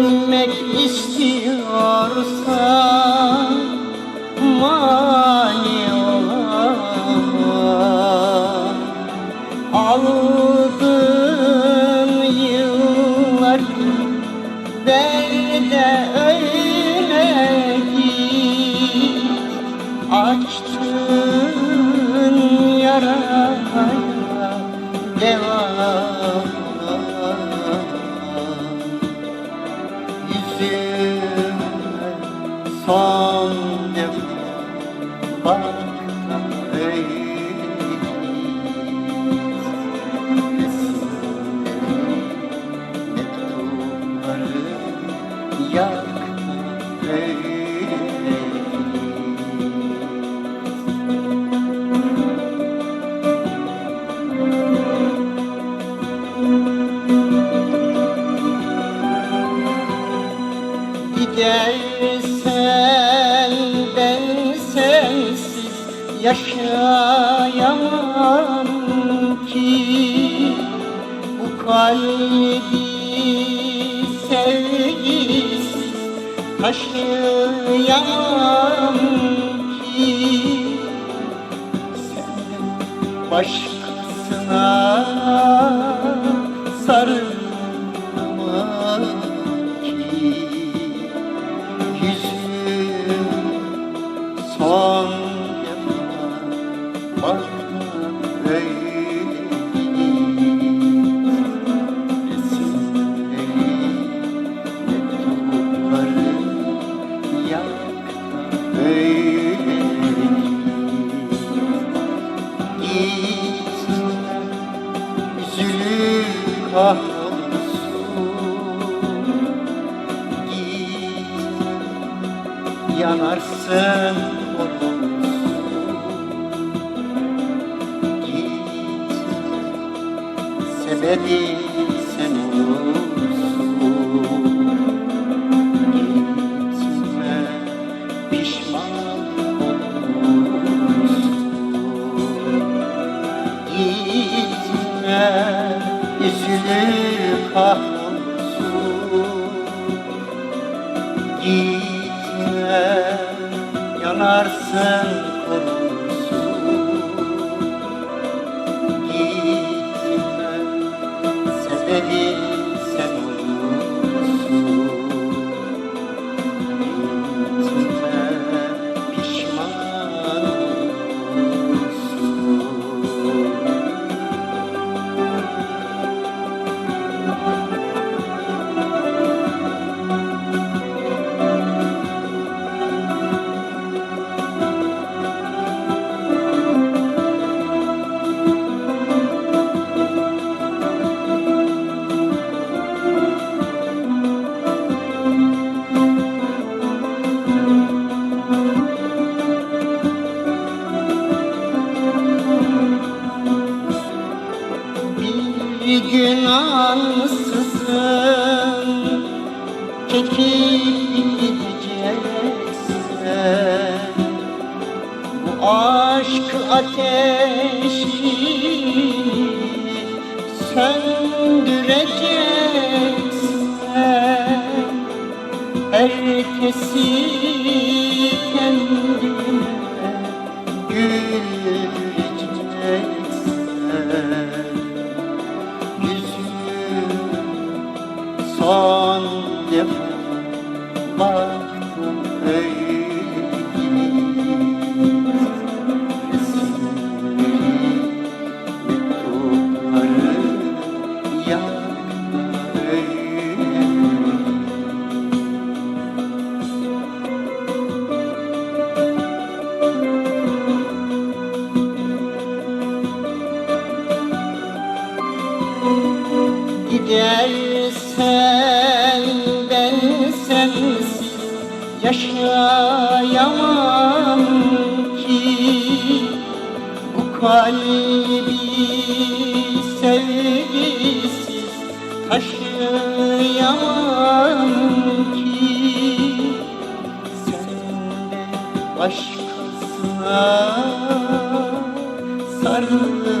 Gitmek istiyorsan mani olamam Aldın yıllar derde Yak Gidersen ben yaşayamam ki Bu kalbi taşıyamam ki Senden başkasına yanarsın. Olursun Gitme sebebi sen olursun. Gitme pişman olursun. Gitme üzülür kahrolsun. Gitme yanarsın korursun Gitme sebebi ateşi söndüreceksin Herkesi kendine güldüreceksin Yüzüm son yaşayamam ki Bu kalbi sevgisiz taşıyamam ki Senden başkasına sarılamam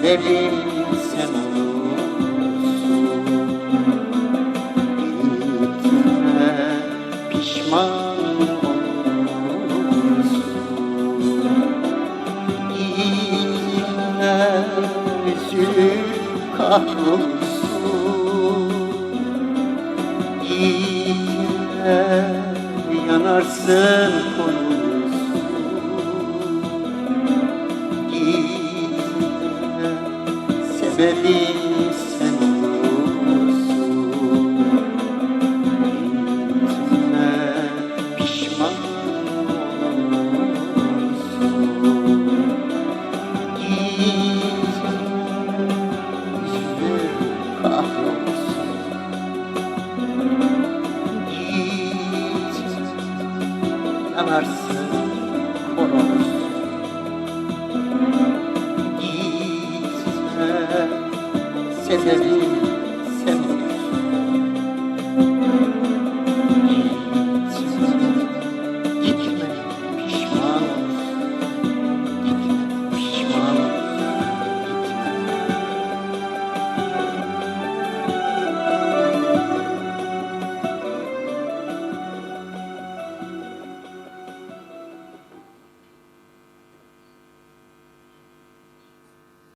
sebebim sen olursun Gitme pişman olursun. Gitme üzülür kahrolsun Gitme yanarsın feliz. Teşekkür ederim.